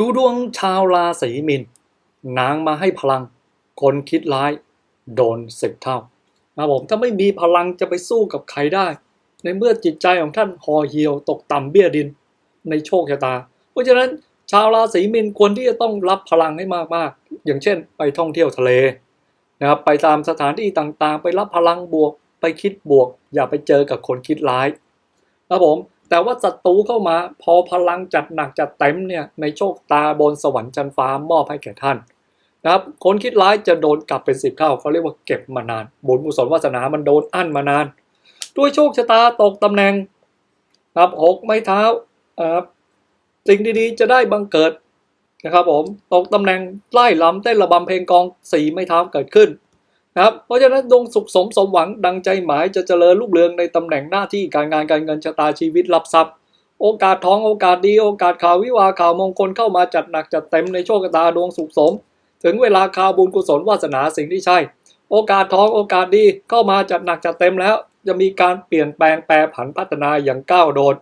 ดูดวงชาวราศีมินนางมาให้พลัง คนคิดร้ายโดนสิบเท่านะผมถ้าไม่มีพลังจะไปสู้กับใครได้ ในเมื่อจิตใจของท่านห่อเหี่ยวตกต่ำเบี้ยดินในโชคชะตา เพราะฉะนั้นชาวราศีมินควรที่จะต้องรับพลังให้มากๆ อย่างเช่น ไปท่องเที่ยวทะเลนะครับไปตามสถานที่ต่างๆ ไปรับพลังบวก ไปคิดบวก อย่าไปเจอกับคนคิดร้ายนะผม แต่ว่าศัตรูเข้ามา พอพลังจัดหนักจัดเต็มเนี่ยในโชคตาบนสวรรค์จันฟ้ามอบให้แก่ท่านนะครับ คนคิดร้ายจะโดนกลับเป็นสิบเท่าเขาเรียกว่าเก็บมานาน บุญกุศลวาสนามันโดนอั้นมานาน ด้วยโชคชะตาตกตำแหน่งนะครับหกไม้เท้าครับสิ่งดีๆจะได้บังเกิดนะครับผมตกตำแหน่งไล่ลำเต้นระบำเพลงกองสีไม้เท้าเกิดขึ้น นะครับเพราะฉะนั้นดวงสุขสมสมหวังดังใจหมายจะเจริญรุ่งเรืองในตำแหน่งหน้าที่การงานการเงินชะตาชีวิตรับทรัพย์ โอกาสท้องโอกาสดีโอกาสข่าววิวาข่าวมงคลเข้ามาจัดหนักจัดเต็มในโชคชะตาดวงสุขสม ถึงเวลาข่าวบุญกุศลวาสนาสิ่งที่ใช่ โอกาสท้องโอกาสดีเข้ามาจัดหนักจัดเต็มแล้ว จะมีการเปลี่ยนแปลงแปรผันพัฒนาอย่างก้าวโดด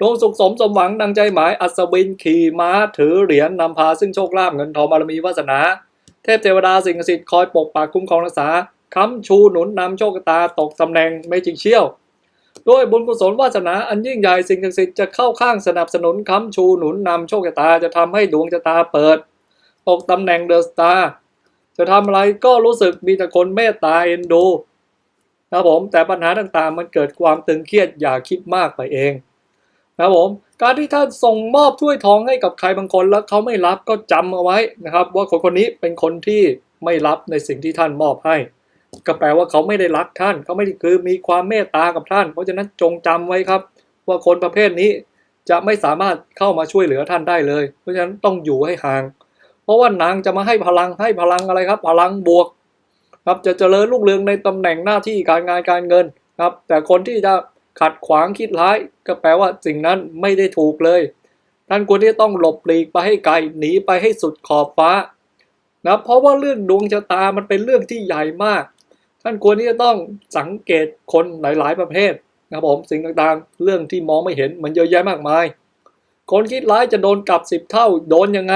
ดวงสุขสมสมหวังดังใจหมายอัศวินขี่ม้าถือเหรียญนำพาซึ่งโชคลาภเงินทองบารมีวาสนา พเทวดาสิ่งศักดิ์สิทธิ์คอยปกปักคุ้มครองรักษาค้ำชูหนุนนำโชคชะตาตกตำแหน่งไม่จริงเชี่ยว ด้วยบุญกุศลวาสนาอันยิ่งใหญ่สิ่งศักดิ์สิทธิ์จะเข้าข้างสนับสนุนค้ำชูหนุนนำโชคชะตาจะทำให้ดวงชะตาเปิด ตกตำแหน่งเดอะสตาร์จะทำอะไรก็รู้สึกมีแต่คนเมตตาเอ็นดูนะครับผมแต่ปัญหาต่างๆ มันเกิดความตึงเครียดอย่าคิดมากไปเอง นะครับผมการที่ท่านส่งมอบถ้วยทองให้กับใครบางคนแล้วเขาไม่รับก็จำเอาไว้นะครับ ว่าคนคนนี้เป็นคนที่ไม่รับในสิ่งที่ท่านมอบให้ ก็แปลว่าเขาไม่ได้รักท่านเขาไม่คือมีความเมตตากับท่าน เพราะฉะนั้นจงจำไว้ครับ ว่าคนประเภทนี้จะไม่สามารถเข้ามาช่วยเหลือท่านได้เลย เพราะฉะนั้นต้องอยู่ให้ห่าง เพราะว่านางจะมาให้พลังให้พลังอะไรครับ พลังบวก ครับจะเจริญรุ่งเรืองในตำแหน่งหน้าที่การงานการเงินครับ แต่คนที่จะ ขัดขวางคิดร้าย ก็แปลว่าสิ่งนั้นไม่ได้ถูกเลย ท่านควรที่ต้องหลบหลีกไปให้ไกลหนีไปให้สุดขอบฟ้านะเพราะว่าเรื่องดวงชะตามันเป็นเรื่องที่ใหญ่มาก ท่านควรที่จะต้องสังเกตคนหลาย ๆ ประเภทนะครับผมสิ่งต่างๆ เรื่องที่มองไม่เห็นมันเยอะแยะมากมาย คนคิดร้ายจะโดนกลับสิบเท่าโดนยังไง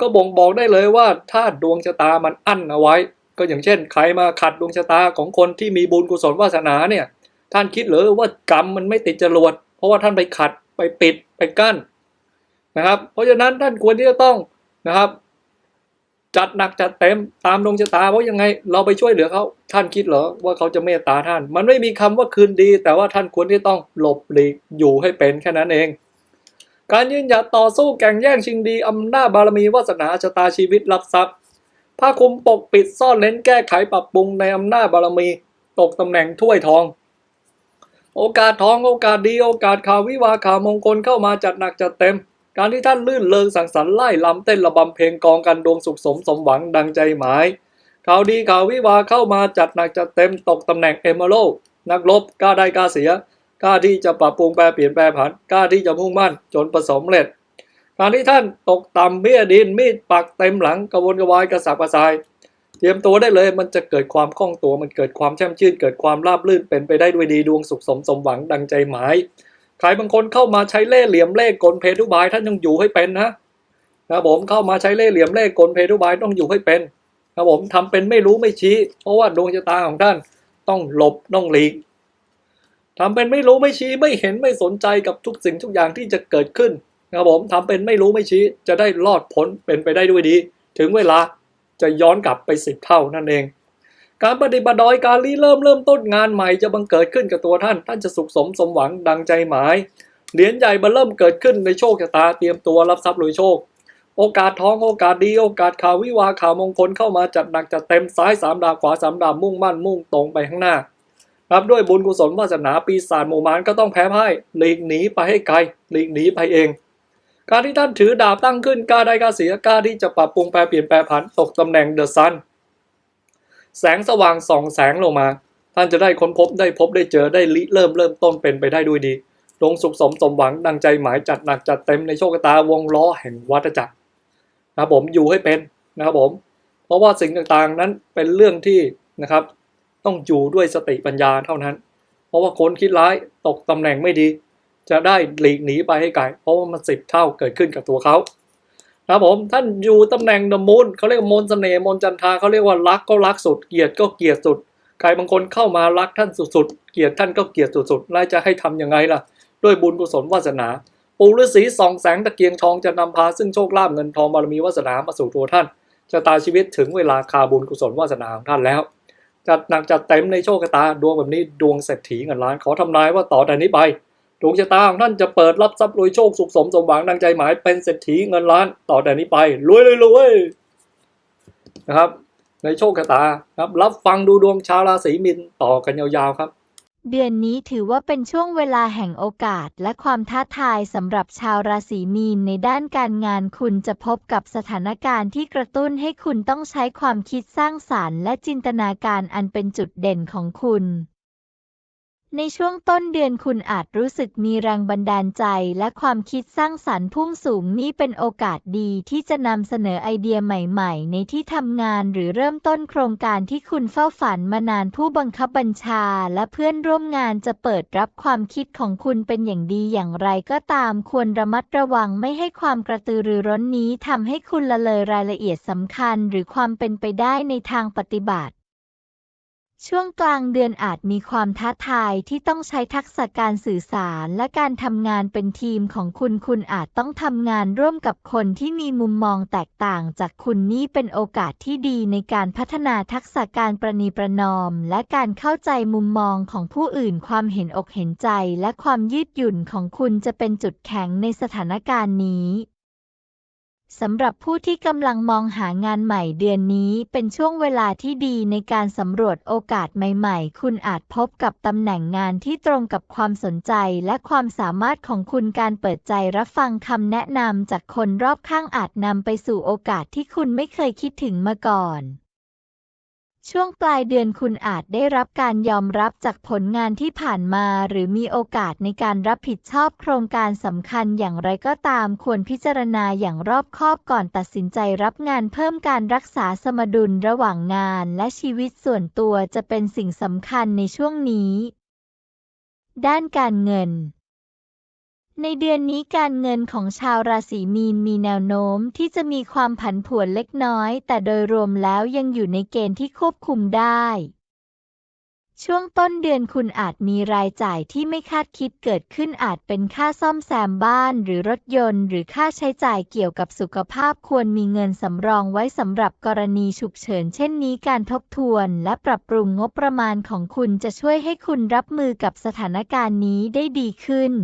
ก็บ่งบอกได้เลยว่าถ้าดวงชะตามันอั้นเอาไว้ ก็อย่างเช่น ใครมาขัดดวงชะตาของคนที่มีบุญกุศลวาสนาเนี่ย ท่านคิดหรือว่ากรรมมันไม่ติดจรวด เพราะว่าท่านไปขัดไปปิดไปกั้นนะครับ เพราะฉะนั้นท่านควรที่จะต้องนะครับ จัดหนักจัดเต็มตามดวงชะตาเพราะยังไง เราไปช่วยเหลือเขาท่านคิดเหรอว่าเขาจะเมตตาท่าน มันไม่มีคำว่าคืนดี แต่ว่าท่านควรที่ต้องหลบหลีกอยู่ให้เป็นแค่นั้นเอง การยืนหยัดต่อสู้แข่งแย่งชิงดีอำนาจบารมีวาสนาชะตาชีวิตรับทรัพย์ผ้าคลุมปกปิดซ่อนเล้นแก้ไขปรับปรุงในอำนาจบารมี ตกตำแหน่งถ้วยทอง โอกาสทองโอกาสดีโอกาสข่าววิวาข่าวมงคลเข้ามาจัดหนักจัดเต็ม การที่ท่านลื่นเลิงสังสรรค์ไล่ลำเต้นระบำเพลงกองกันดวงสุขสมสมหวังดังใจหมายข่าวดีข่าววิวาเข้ามาจัดหนักจัดเต็มตกตำแหน่งเอเมโลนักรบกล้าได้กล้าเสียกล้าที่จะปรับปรุงแปรเปลี่ยนแปรผันกล้าที่จะมุ่งมั่นจนประสบเร็จการที่ท่านตกต่ำเบี้ยดินมีดปักเต็มหลังกระวนกระวายกระสับกระส่าย เตรียมตัวได้เลยมันจะเกิดความคล่องตัว มันเกิดความแช่มชื่น เกิดความราบรื่นเป็นไปได้ด้วยดีดวงสุขสมสมหวังดังใจหมายใครบางคนเข้ามาใช้เล่เหลี่ยมเล่กลเพทุบายท่านต้องอยู่ให้เป็นนะนะผมเข้ามาใช้เล่เหลี่ยมเล่กลเพทุบายต้องอยู่ให้เป็นนะผมทำเป็นไม่รู้ไม่ชี้ เพราะว่าดวงชะตาของท่านต้องหลบต้องหลีกทำเป็นไม่รู้ไม่ชี้ไม่เห็นไม่สนใจกับทุกสิ่งทุกอย่างที่จะเกิดขึ้นนะครับผมทำเป็นไม่รู้ไม่ชี้จะได้รอดพ้นเป็นไปได้ด้วยดี ถึงเวลา จะย้อนกลับไปสิบเท่านั่นเอง การปฏิบัติดอยการรีเริ่มเริ่มต้นงานใหม่จะบังเกิดขึ้นกับตัวท่าน ท่านจะสุขสมสมหวังดังใจหมายเหรียญใหญ่มาเริ่มเกิดขึ้นในโชคชะตาเตรียมตัวรับทรัพย์รวยโชค โอกาสท้องโอกาสดีโอกาสข่าววิวาข่าวมงคลเข้ามาจัดหนักจัดเต็มซ้ายสามดาบขวาสามดาบมุ่งมั่นมุ่งตรงไปข้างหน้ารับด้วยบุญกุศลวาสนาปีศาจหมู่มารก็ต้องแพ้พ่ายหลีกหนีไปให้ไกลหลีกหนีไปเอง การที่ท่านถือดาบตั้งขึ้นกล้าได้กล้าเสียกล้าที่จะปรับปรุงแปรเปลี่ยนแปรผันตกตำแหน่งเดอะซันแสงสว่างส่องแสงลงมา ท่านจะได้ค้นพบได้พบได้เจอได้ริเริ่มเริ่มต้นเป็นไปได้ด้วยดีลงสุขสมสมหวังดังใจหมายจัดหนักจัดเต็มในโชคชะตาวงล้อแห่งวัฏจักรนะครับผมอยู่ให้เป็นนะครับผม เพราะว่าสิ่งต่างๆนั้นเป็นเรื่องที่นะครับ ต้องอยู่ด้วยสติปัญญาเท่านั้น เพราะว่าคนคิดร้ายตกตำแหน่งไม่ดี จะได้หลีกหนีไปให้ไกลเพราะว่ามันสิบเท่าเกิดขึ้นกับตัวเขาครับผมท่านอยู่ตำแหน่งเดมูนเขาเรียกว่ามนต์เสน่ห์มนจันทาเขาเรียกว่ารักก็รักสุด เกลียดก็เกลียดสุด ใครบางคนเข้ามารักท่านสุดๆเกลียดท่านก็เกลียดสุดๆแล้วจะให้ทำยังไงล่ะ ด้วยบุญกุศลวาสนา ปู่ฤาษีสองแสงตะเกียงทองจะนำพาซึ่งโชคลาภเงินทองบารมีวาสนามาสู่ตัวท่านชะตาชีวิตถึงเวลาคาบุญกุศลวาสนาของท่านแล้วจัดหนักจัดเต็มในโชคชะตาดวงแบบนี้ดวงเศรษฐีเงินล้านขอทำนายว่าต่อแต่นี้ไป ดวงชะตาของท่านจะเปิดรับทรัพย์รวยโชคสุขสมสมหวังดังใจหมายเป็นเศรษฐีเงินล้านต่อแต่นี้ไปรวยเลยรวยนะครับ ในโชคชะตาครับ รับฟังดูดวงชาวราศีมินต่อกันยาวๆครับ เดือนนี้ถือว่าเป็นช่วงเวลาแห่งโอกาสและความท้าทายสำหรับชาวราศีมีนในด้านการงานคุณจะพบกับสถานการณ์ที่กระตุ้นให้คุณต้องใช้ความคิดสร้างสารรค์และจินตนาการอันเป็นจุดเด่นของคุณ ในช่วงต้นเดือนคุณอาจรู้สึกมีแรงบันดาลใจและความคิดสร้างสรรค์พุ่งสูงนี่เป็นโอกาสดีที่จะนำเสนอไอเดียใหม่ๆ ในที่ทำงานหรือเริ่มต้นโครงการที่คุณเฝ้าฝันมานานผู้บังคับบัญชาและเพื่อนร่วมงานจะเปิดรับความคิดของคุณเป็นอย่างดีอย่างไรก็ตามควรระมัดระวังไม่ให้ความกระตือรือร้นนี้ทำให้คุณละเลยรายละเอียดสำคัญ หรือความเป็นไปได้ในทางปฏิบัติ ช่วงกลางเดือนอาจมีความท้าทายที่ต้องใช้ทักษะการสื่อสารและการทำงานเป็นทีมของคุณ คุณอาจต้องทำงานร่วมกับคนที่มีมุมมองแตกต่างจากคุณนี่เป็นโอกาสที่ดีในการพัฒนาทักษะการประนีประนอม และการเข้าใจมุมมองของผู้อื่น ความเห็นอกเห็นใจ และความยืดหยุ่นของคุณจะเป็นจุดแข็งในสถานการณ์นี้ สำหรับผู้ที่กำลังมองหางานใหม่เดือนนี้เป็นช่วงเวลาที่ดีในการสำรวจโอกาสใหม่ๆ คุณอาจพบกับตำแหน่งงานที่ตรงกับความสนใจและความสามารถของคุณการเปิดใจรับฟังคำแนะนำจากคนรอบข้างอาจนำไปสู่โอกาสที่คุณไม่เคยคิดถึงมาก่อน ช่วงปลายเดือนคุณอาจได้รับการยอมรับจากผลงานที่ผ่านมา หรือมีโอกาสในการรับผิดชอบโครงการสำคัญอย่างไรก็ตามควรพิจารณาอย่างรอบคอบก่อนตัดสินใจรับงานเพิ่มการรักษาสมดุลระหว่างงานและชีวิตส่วนตัวจะเป็นสิ่งสำคัญในช่วงนี้ ด้านการเงิน ในเดือนนี้การเงินของชาวราศีมีนมีแนวโน้มที่จะมีความผันผวนเล็กน้อย แต่โดยรวมแล้วยังอยู่ในเกณฑ์ที่ควบคุมได้ ช่วงต้นเดือนคุณอาจมีรายจ่ายที่ไม่คาดคิดเกิดขึ้นอาจเป็นค่าซ่อมแซมบ้านหรือรถยนต์ หรือค่าใช้จ่ายเกี่ยวกับสุขภาพควรมีเงินสำรองไว้สำหรับกรณีฉุกเฉินเช่นนี้การทบทวนและปรับปรุงงบประมาณของคุณจะช่วยให้คุณรับมือกับสถานการณ์นี้ได้ดีขึ้น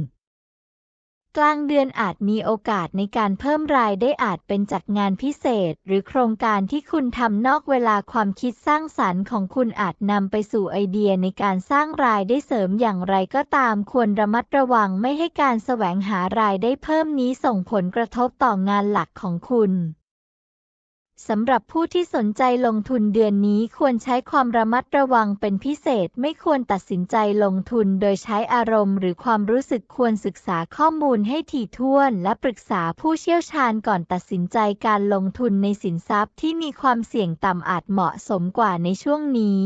กลางเดือนอาจมีโอกาสในการเพิ่มรายได้อาจเป็นจากงานพิเศษ หรือโครงการที่คุณทำนอกเวลาความคิดสร้างสรรค์ของคุณอาจนำไปสู่ไอเดียในการสร้างรายได้เสริมอย่างไรก็ตามควรระมัดระวังไม่ให้การแสวงหารายได้เพิ่มนี้ส่งผลกระทบต่องานหลักของคุณ สำหรับผู้ที่สนใจลงทุนเดือนนี้ควรใช้ความระมัดระวังเป็นพิเศษ ไม่ควรตัดสินใจลงทุนโดยใช้อารมณ์ หรือความรู้สึกควรศึกษาข้อมูลให้ถี่ถ้วน และปรึกษาผู้เชี่ยวชาญก่อนตัดสินใจการลงทุนในสินทรัพย์ที่มีความเสี่ยงต่ำอาจเหมาะสมกว่าในช่วงนี้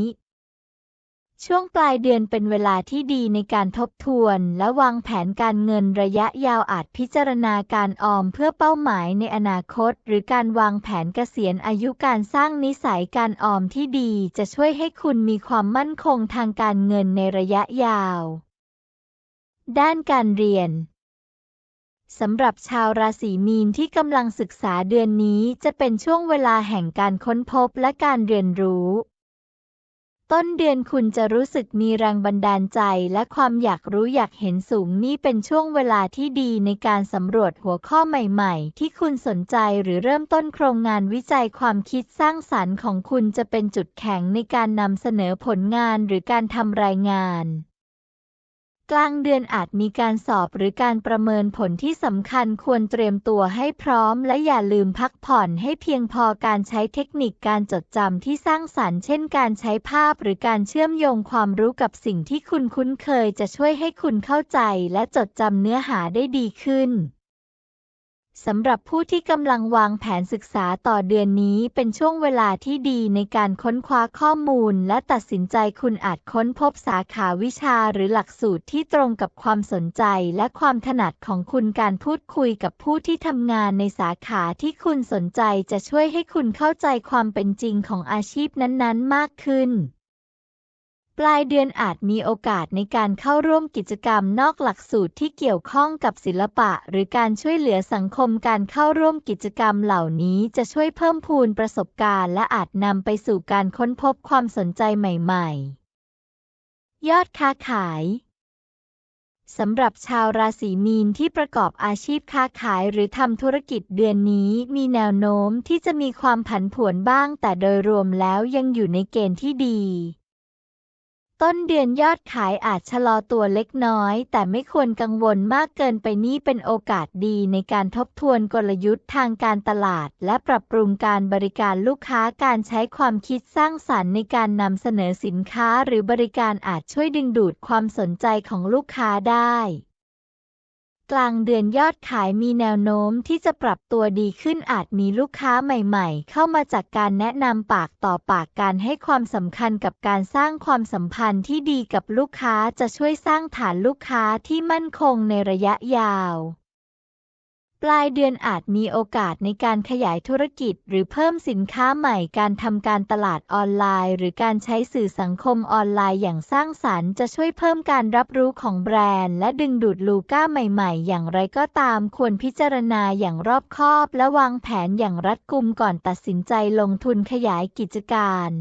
ช่วงปลายเดือนเป็นเวลาที่ดีในการทบทวน และวางแผนการเงินระยะยาวอาจพิจารณาการออมเพื่อเป้าหมายในอนาคต หรือการวางแผนเกษียณอายุการสร้างนิสัยการออมที่ดี จะช่วยให้คุณมีความมั่นคงทางการเงินในระยะยาว ด้านการเรียนสำหรับชาวราศีมีนที่กำลังศึกษาเดือนนี้จะเป็นช่วงเวลาแห่งการค้นพบและการเรียนรู้ ต้นเดือนคุณจะรู้สึกมีแรงบันดาลใจและความอยากรู้อยากเห็นสูงนี่เป็นช่วงเวลาที่ดีในการสำรวจหัวข้อใหม่ๆ ที่คุณสนใจหรือเริ่มต้นโครงงานวิจัยความคิดสร้างสรรค์ของคุณจะเป็นจุดแข็งในการนำเสนอผลงานหรือการทำรายงาน กลางเดือนอาจมีการสอบหรือการประเมินผลที่สำคัญควรเตรียมตัวให้พร้อม และอย่าลืมพักผ่อนให้เพียงพอการใช้เทคนิคการจดจำที่สร้างสรรค์เช่นการใช้ภาพหรือการเชื่อมโยงความรู้กับสิ่งที่คุณคุ้นเคยจะช่วยให้คุณเข้าใจและจดจำเนื้อหาได้ดีขึ้น สำหรับผู้ที่กำลังวางแผนศึกษาต่อเดือนนี้เป็นช่วงเวลาที่ดีในการค้นคว้าข้อมูล และตัดสินใจคุณอาจค้นพบสาขาวิชาหรือหลักสูตรที่ตรงกับความสนใจและความถนัดของคุณการพูดคุยกับผู้ที่ทำงานในสาขาที่คุณสนใจจะช่วยให้คุณเข้าใจความเป็นจริงของอาชีพนั้นๆ มากขึ้น ปลายเดือนอาจมีโอกาสในการเข้าร่วมกิจกรรมนอกหลักสูตรที่เกี่ยวข้องกับศิลปะ หรือการช่วยเหลือสังคมการเข้าร่วมกิจกรรมเหล่านี้จะช่วยเพิ่มพูนประสบการณ์ และอาจนำไปสู่การค้นพบความสนใจใหม่ๆ ยอดค้าขายสำหรับชาวราศีมีนที่ประกอบอาชีพค้าขายหรือทำธุรกิจเดือนนี้มีแนวโน้มที่จะมีความผันผวนบ้าง แต่โดยรวมแล้วยังอยู่ในเกณฑ์ที่ดี ต้นเดือนยอดขายอาจชะลอตัวเล็กน้อย แต่ไม่ควรกังวลมากเกินไปนี่เป็นโอกาสดีในการทบทวนกลยุทธ์ทางการตลาด และปรับปรุงการบริการลูกค้าการใช้ความคิดสร้างสรรค์ในการนำเสนอสินค้าหรือบริการอาจช่วยดึงดูดความสนใจของลูกค้าได้ กลางเดือนยอดขายมีแนวโน้มที่จะปรับตัวดีขึ้นอาจมีลูกค้าใหม่ๆ เข้ามาจากการแนะนำปากต่อปากการให้ความสำคัญกับการสร้างความสัมพันธ์ที่ดีกับลูกค้าจะช่วยสร้างฐานลูกค้าที่มั่นคงในระยะยาว ปลายเดือนอาจมีโอกาสในการขยายธุรกิจ หรือเพิ่มสินค้าใหม่ การทำการตลาดออนไลน์ หรือการใช้สื่อสังคมออนไลน์อย่างสร้างสรรค์ จะช่วยเพิ่มการรับรู้ของแบรนด์ และดึงดูดลูก้าใหม่ๆ อย่างไรก็ตามควรพิจารณาอย่างรอบคอบ และวางแผนอย่างรัดกุมก่อนตัดสินใจลงทุนขยายกิจการ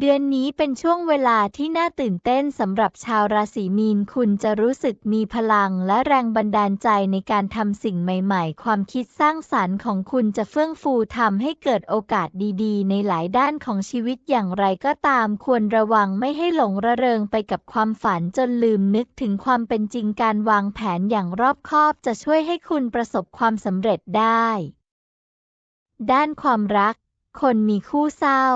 เดือนนี้เป็นช่วงเวลาที่น่าตื่นเต้นสำหรับชาวราศีมีน คุณจะรู้สึกมีพลังและแรงบันดาลใจในการทำสิ่งใหม่ๆ ความคิดสร้างสรรค์ของคุณจะเฟื่องฟูทำให้เกิดโอกาสดีๆ ในหลายด้านของชีวิตอย่างไรก็ตาม ควรระวังไม่ให้หลงระเริงไปกับความฝันจนลืมนึกถึงความเป็นจริงการวางแผนอย่างรอบคอบจะช่วยให้คุณประสบความสำเร็จได้ ด้านความรัก คนมีคู่เศร้า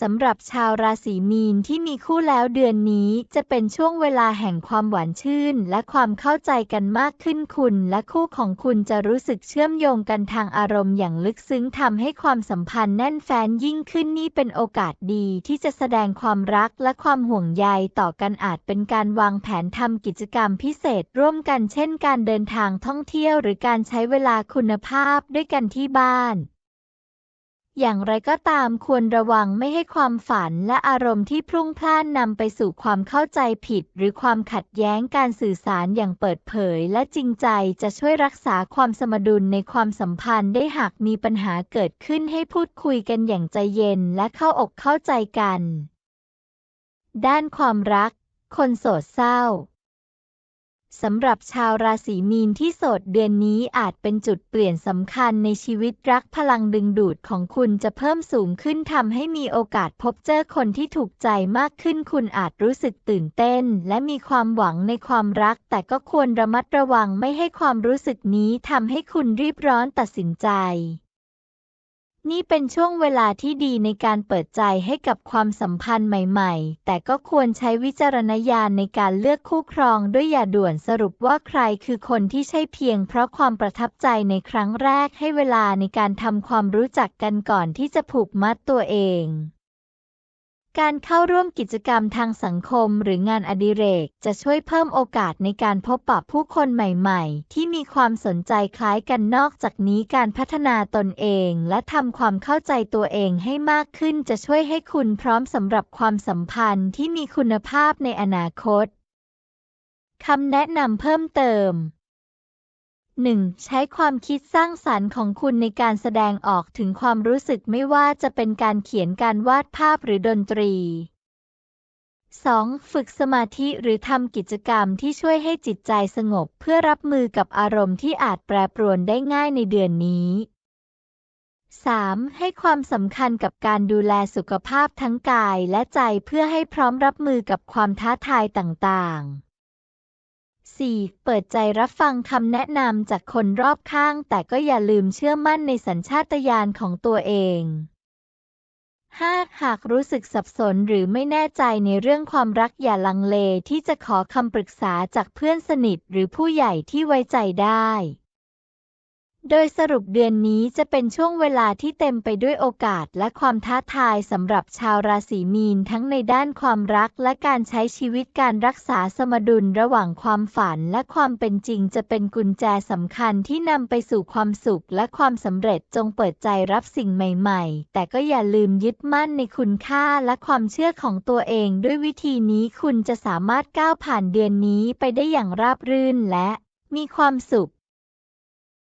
สำหรับชาวราศีมีนที่มีคู่แล้วเดือนนี้จะเป็นช่วงเวลาแห่งความหวานชื่น และความเข้าใจกันมากขึ้นคุณ และคู่ของคุณจะรู้สึกเชื่อมโยงกันทางอารมณ์อย่างลึกซึ้งทำให้ความสัมพันธ์แน่นแฟนยิ่งขึ้นนี่เป็นโอกาสดีที่จะแสดงความรักและความห่วงใยต่อกันอาจเป็นการวางแผนทำกิจกรรมพิเศษ ร่วมกันเช่น การเดินทางท่องเที่ยว หรือการใช้เวลาคุณภาพด้วยกันที่บ้าน อย่างไรก็ตามควรระวังไม่ให้ความฝันและอารมณ์ที่พรุ่งพล่านนำไปสู่ความเข้าใจผิด หรือความขัดแย้งการสื่อสารอย่างเปิดเผย และจริงใจจะช่วยรักษาความสมดุลในความสัมพันธ์ได้หากมีปัญหาเกิดขึ้นให้พูดคุยกันอย่างใจเย็นและเข้าอกเข้าใจกัน ด้านความรัก คนโสดเศร้า สำหรับชาวราศีมีนที่โสดเดือนนี้อาจเป็นจุดเปลี่ยนสำคัญในชีวิตรักพลังดึงดูดของคุณจะเพิ่มสูงขึ้นทำให้มีโอกาสพบเจอคนที่ถูกใจมากขึ้น คุณอาจรู้สึกตื่นเต้น และมีความหวังในความรัก แต่ก็ควรระมัดระวังไม่ให้ความรู้สึกนี้ทำให้คุณรีบร้อนตัดสินใจ นี่เป็นช่วงเวลาที่ดีในการเปิดใจให้กับความสัมพันธ์ใหม่ๆ แต่ก็ควรใช้วิจารณญาณในการเลือกคู่ครองด้วยอย่าด่วนสรุปว่าใครคือคนที่ใช่เพียงเพราะความประทับใจในครั้งแรกให้เวลาในการทำความรู้จักกันก่อนที่จะผูกมัดตัวเอง การเข้าร่วมกิจกรรมทางสังคมหรืองานอดิเรก จะช่วยเพิ่มโอกาสในการพบปะผู้คนใหม่ๆ ที่มีความสนใจคล้ายกันนอกจากนี้การพัฒนาตนเอง และทำความเข้าใจตัวเองให้มากขึ้นจะช่วยให้คุณพร้อมสำหรับความสัมพันธ์ที่มีคุณภาพในอนาคตคำแนะนำเพิ่มเติม 1. ใช้ความคิดสร้างสรรค์ของคุณในการแสดงออกถึงความรู้สึกไม่ว่าจะเป็นการเขียนการวาดภาพหรือดนตรี 2. ฝึกสมาธิหรือทำกิจกรรมที่ช่วยให้จิตใจสงบเพื่อรับมือกับอารมณ์ที่อาจแปรปรวนได้ง่ายในเดือนนี้ 3. ให้ความสำคัญกับการดูแลสุขภาพทั้งกายและใจเพื่อให้พร้อมรับมือกับความท้าทายต่างๆ 4. เปิดใจรับฟังคำแนะนำจากคนรอบข้าง แต่ก็อย่าลืมเชื่อมั่นในสัญชาตญาณของตัวเอง 5. หากรู้สึกสับสนหรือไม่แน่ใจในเรื่องความรักอย่าลังเลที่จะขอคำปรึกษาจากเพื่อนสนิทหรือผู้ใหญ่ที่ไว้ใจได้ โดยสรุปเดือนนี้จะเป็นช่วงเวลาที่เต็มไปด้วยโอกาสและความท้าทายสำหรับชาวราศีมีนทั้งในด้านความรักและการใช้ชีวิตการรักษาสมดุลระหว่างความฝันและความเป็นจริงจะเป็นกุญแจสำคัญที่นำไปสู่ความสุขและความสำเร็จจงเปิดใจรับสิ่งใหม่ๆ แต่ก็อย่าลืมยึดมั่นในคุณค่าและความเชื่อของตัวเองด้วยวิธีนี้คุณจะสามารถก้าวผ่านเดือนนี้ไปได้อย่างราบรื่นและมีความสุข